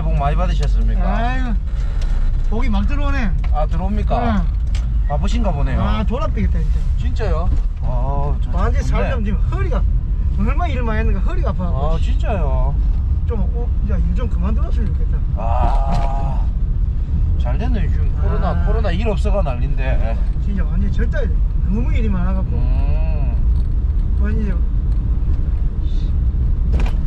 많이 받으셨습니까? 아유 고기 막 들어오네 아 들어옵니까? 바쁘신가 보네요. 아 졸아삐겠다 진짜 진짜요? 아, 저 완전 좋네. 살점 지금 허리가 얼마 일을 많이 했는가 허리가 아파갖고 아 진짜요? 좀 어, 일좀 그만 들었으면 좋겠다 아. 잘 됐네 지금 코로나 아. 코로나 일 없어가 난린데. 진짜 완전 절대 너무 일이 많아갖고 음. 완전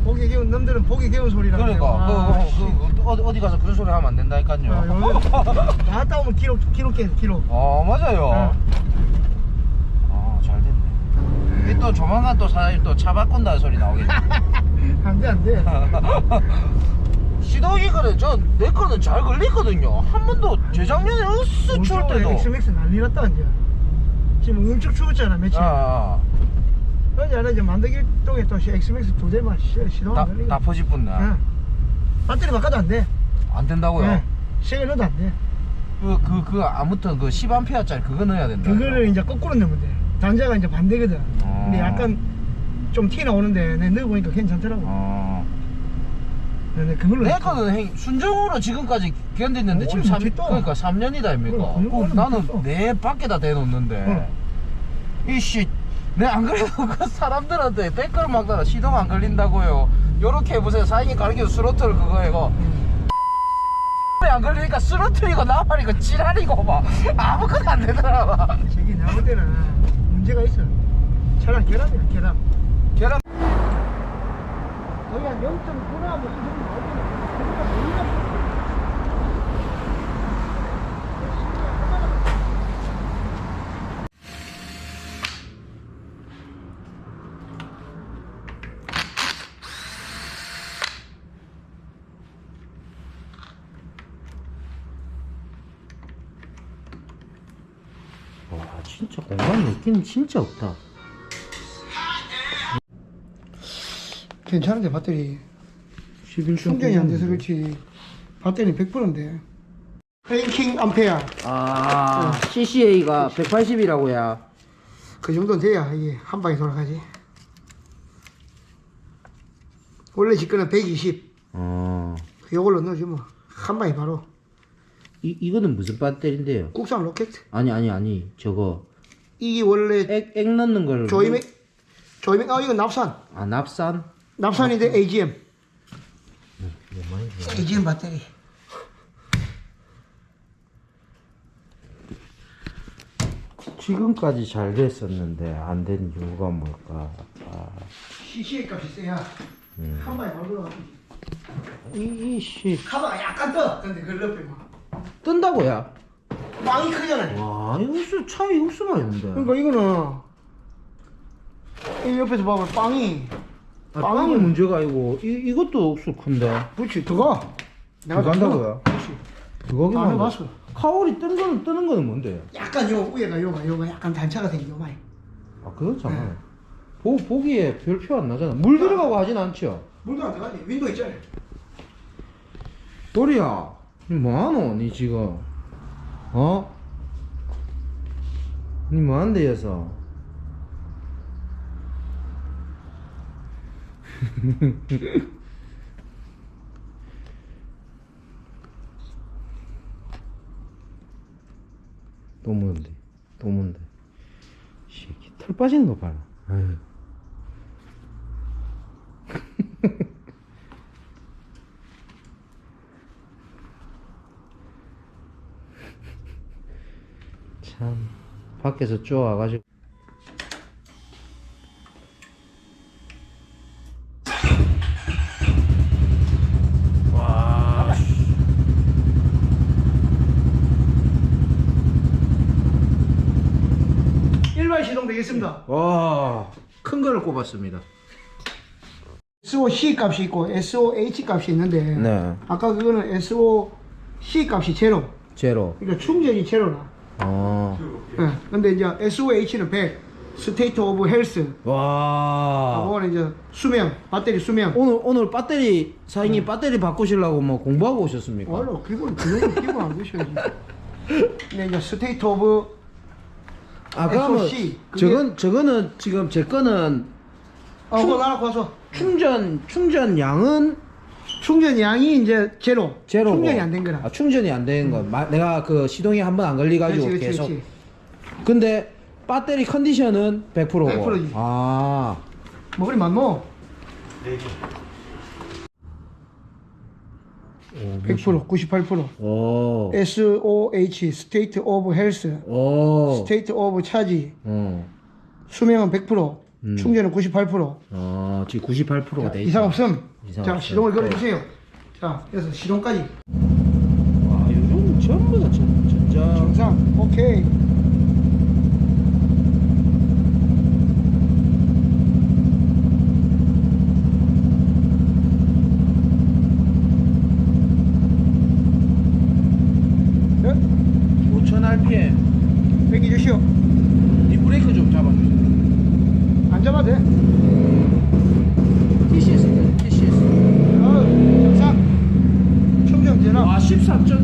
보기 개운 놈들은 보기 개운 소리라 그러니까 그, 그, 그, 어디 어디 가서 그런 소리 하면 안 된다니까요. 아, 나갔다 오면 기록 기록 깨 기록 어 맞아요. 아 잘 됐네. 이또 조만간 또 사장님 또 차 바꾼다는 소리 나오겠네. 안돼 안돼 시동이 그래 저내 거는 잘 걸리거든요. 한 번도 재작년에 으스 추울 때도. 엑스맥스 난리 났다 이제 지금 엄청 추웠잖아 며칠 아, 그러지 않아 이제 만들기 동에 또 엑스맥스 두 대만 시- 시동 다, 안 걸리고 다 퍼집었네. 응. 배터리 바꿔도 안돼 안 된다고요? 네. 세개 넣어도 안돼 그, 그, 그, 아무튼 그 10A짜리 그거 넣어야 된다. 그거를 이제 거꾸로 넣으면 돼 단자가 이제 반대거든 어. 근데 약간 좀티 나오는데 내가 넣어보니까 괜찮더라고 어. 근데 그걸로 내 넣고. 거는 행, 순정으로 지금까지 견뎠는데 지금 어, 3, 멋있다. 그러니까 3년이다, 아닙니까? 그래, 그래, 그럼 그래, 나는. 내 밖에다 대놓는데. 이씨, 내안 그래도 그 사람들한테 댓글 막 달아. 시동 안 걸린다고요. 요렇게 해보세요. 사장님 가르쳐 스로틀 그거 이거. 안 걸리니까 스로틀이고 나발이고 지랄이고 막 아무것도 안 되더라. 막. 저기 나올 때는 문제가 있어 차량 결함이야 결함 계란 거의 한 0.9나 뭐이 정도 나오잖아 그러니까 몰라 와 진짜 공간 느낌 진짜 없다. 괜찮은데 배터리. 11 충전이 안 돼서 그렇지. 배터리 100%인데. 랭킹 암페어. 아 CCA가 180이라고야. 그 정도는 돼야 이게 한 방에 돌아가지. 원래 직권은 120 어. 이걸로 넣어주면 한 방에 바로. 이 이거는 무슨 배터리인데요? 국산 로켓? 아니 아니 아니. 저거 이게 원래 액, 액 넣는 걸. 조이맥 조이맥 아 이건 납산. 아 납산? 납산인데 AGM 뭐 많이 들어. AGM 배터리. 지금까지 잘 됐었는데 안 된 이유가 뭘까? 아, CCA 값이 세야. 음. 한 방에 들어가지? 이, 이씨. 카바가 약간 떠. 근데 그걸 넣으면 뜬다고야? 빵이 크잖아요 와 이거 무슨 차이 없으면 있는데. 그러니까 이거는 이 옆에서 봐봐 빵이 아, 빵이 문제가 아니고 이 이것도 억수 큰데. 그렇지 더가 그거 한다고요? 그렇지 그거기만. 해봤어. 카올이 뜨는 거는 뜨는 거는 뭔데? 약간 요 위에가 요가 요가 약간 단차가 생겨 요마이 아 그렇잖아. 네. 보 보기에 별 표 안 나잖아. 물 들어가고 하진 않죠. 물도 안 들어가지 윈도우 있잖아요 도리야, 니 뭐하노, 니 지금? 어? 니 뭐한데, 여서? 또 뭔데? 또 뭔데? 새끼, 털 빠지는 거 봐라. 아유. 밖에서 쪼아가지고. 와. 일반 시동 되겠습니다. 와, 큰 거를 꼽았습니다. SOC 값이 있고 SOH 값이 있는데 네, 아까 그거는 SOC 값이 제로. 제로. 그러니까 충전이 제로나 어, 예. 근데 이제 SOH는 100 스테이트 오브 헬스 와. 그거는 이제 수명 배터리 수명 오늘 오늘 배터리 사장님 배터리 바꾸시려고 뭐 공부하고 오셨습니까? 원래 기본 그거는 기본 안 보셔야지 근데 이제 스테이트 오브 아 그러면 SOC, 그게- 저건 저거는 지금 제 거는 어 그거 하나 가서 충전 충전 양은 충전 양이 이제 제로. 제로고. 충전이 안 된 거라. 아, 충전이 안 되는 거. 마- 내가 그 시동이 한 번 안 걸려가지고 그렇지, 그렇지, 계속. 그렇지. 근데 배터리 컨디션은 100%고. 100% 지. 아. 뭐 그리 많노? 100% 98% 오. SOH State of Health 오. State of Charge 어. 수명은 100% 음. 충전은 98% 어, 지금 98%가 자, 돼. 이상 없음 이상 자 없음. 시동을 걸어주세요 자 그래서 시동까지 와, 요즘 전부 다 전, 전자. 정상 오케이 네? 5000 RPM. 빼기 주시오 뒷 브레이크 좀 잡아주세요. 안 잡아도 돼 TCS, TCS. 어, 정상 충전 되나 아, 13.6V. 정상. 14.06V. 합격 합